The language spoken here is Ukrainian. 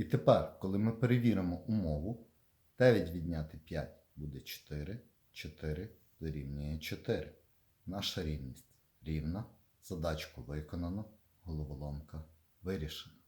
І тепер, коли ми перевіримо умову, 9 відняти 5 буде 4, 4 дорівнює 4. Наша рівність рівна. Задачку виконано, головоломка вирішена.